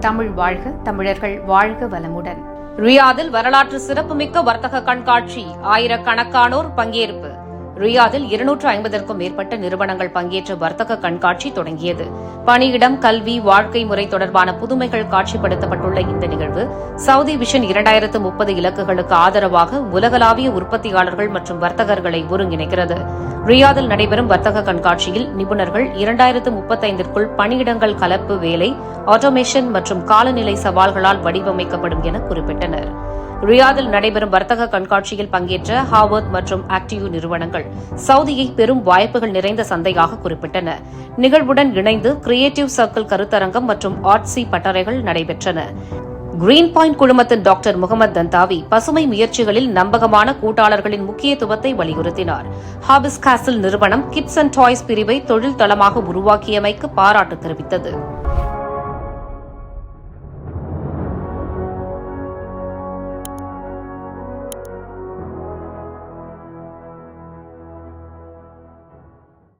தமிழ் வாழ்க தமிழர்கள் வாழ்க வளமுடன். ரியாதில் வரலாற்று சிறப்புமிக்க வர்த்தக கண்காட்சி ஆயிரக்கணக்கானோர் பங்கேற்பு. ரியாதில் இருநூற்று ஐம்பதற்கும் மேற்பட்ட நிறுவனங்கள் பங்கேற்ற வர்த்தக கண்காட்சி தொடங்கியது. பணியிடம் கல்வி வாழ்க்கை முறை தொடர்பான புதுமைகள் காட்சிப்படுத்தப்பட்டுள்ள இந்த நிகழ்வு சவுதி விஷன் இரண்டாயிரத்து முப்பது இலக்குகளுக்கு ஆதரவாக உலகளாவிய உற்பத்தியாளர்கள் மற்றும் வர்த்தகர்களை ஒருங்கிணைக்கிறது. ரியாதில் நடைபெறும் வர்த்தக கண்காட்சியில் நிபுணர்கள் இரண்டாயிரத்து முப்பத்தைந்திற்குள் பணியிடங்கள் கலப்பு வேலை ஆட்டோமேஷன் மற்றும் காலநிலை சவால்களால் வடிவமைக்கப்படும் என குறிப்பிட்டனர். ரியாதில் நடைபெறும் வர்த்தக கண்காட்சியில் பங்கேற்ற ஹாவர்த் மற்றும் ஆக்டிவ் நிறுவனங்கள் சவுதியை பெரும் வாய்ப்புகள் நிறைந்த சந்தையாக குறிப்பிட்டன. நிகழ்வுடன் இணைந்து கிரியேட்டிவ் சர்க்கிள் கருத்தரங்கம் மற்றும் ஆட்சி பட்டறைகள் நடைபெற்றன. கிரீன் பாயிண்ட் குழுமத்தின் டாக்டர் முகமது தந்தாவி பசுமை முயற்சிகளில் நம்பகமான கூட்டாளர்களின் முக்கியத்துவத்தை வலியுறுத்தினார். ஹாபிஸ் காசில் நிறுவனம் கிட்ஸ் அண்ட் டாய்ஸ் பிரிவை தொழில் தளமாக உருவாக்கியமைக்கு பாராட்டு தெரிவித்தது.